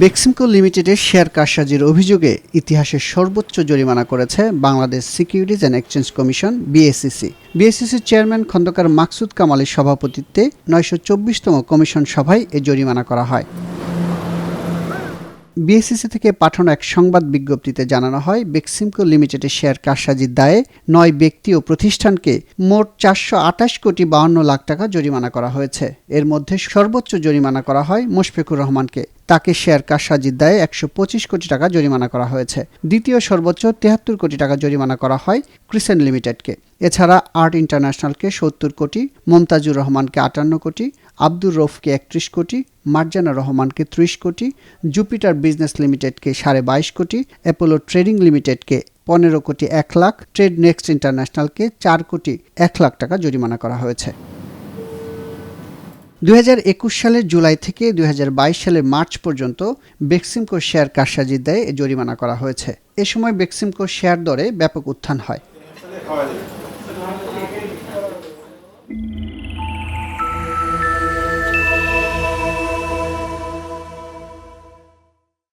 বেক্সিমকো লিমিটেডের শেয়ার কারসাজির অভিযোগে ইতিহাসের সর্বোচ্চ জরিমানা করেছে Bangladesh securities and exchange commission BSCC বিএসসিসির chairman Khandakar Maksud কামালের সভাপতিত্বে নয়শো চব্বিশতম কমিশন সভায় এ জরিমানা করা হয়। বিএসসিসি থেকে পাঠানো এক সংবাদ বিজ্ঞপ্তিতে জানানো হয় বেক্সিমকো লিমিটেডের শেয়ার কারসাজির দায়ে নয় ব্যক্তি ও প্রতিষ্ঠানকে মোট চারশো আঠাশ কোটি বাউন্ন লাখ টাকা জরিমানা করা হয়েছে। এর মধ্যে সর্বোচ্চ জরিমানা করা হয় মুশফিকুর রহমানকে। তাকে শেয়ার কারসাজির দায়ে একশো পঁচিশ কোটি টাকা জরিমানা করা হয়েছে। দ্বিতীয় সর্বোচ্চ তেহাত্তর কোটি টাকা জরিমানা করা হয় ক্রিসেন্ট লিমিটেডকে। এছাড়া আর্ট ইন্টারন্যাশনালকে সত্তর কোটি, মমতাজুর রহমানকে আটান্ন কোটি আব্দুর রফকে একত্রিশ কোটি মার্জানা রহমানকে ত্রিশ কোটি, জুপিটার বিজনেস লিমিটেডকে সাড়ে বাইশ কোটি, অ্যাপোলো ট্রেডিং লিমিটেডকে পনেরো কোটি এক লাখ, ট্রেড নেক্সট ইন্টারন্যাশনালকে চার কোটি এক লাখ টাকা জরিমানা করা হয়েছে। দুই হাজার একুশ সালের জুলাই থেকে দুই হাজার বাইশ সালের মার্চ পর্যন্ত বেক্সিমকো শেয়ার কারসাজির দায়ে জরিমানা করা হয়েছে। এ সময় বেক্সিমকো শেয়ার দরে ব্যাপক উত্থান হয়।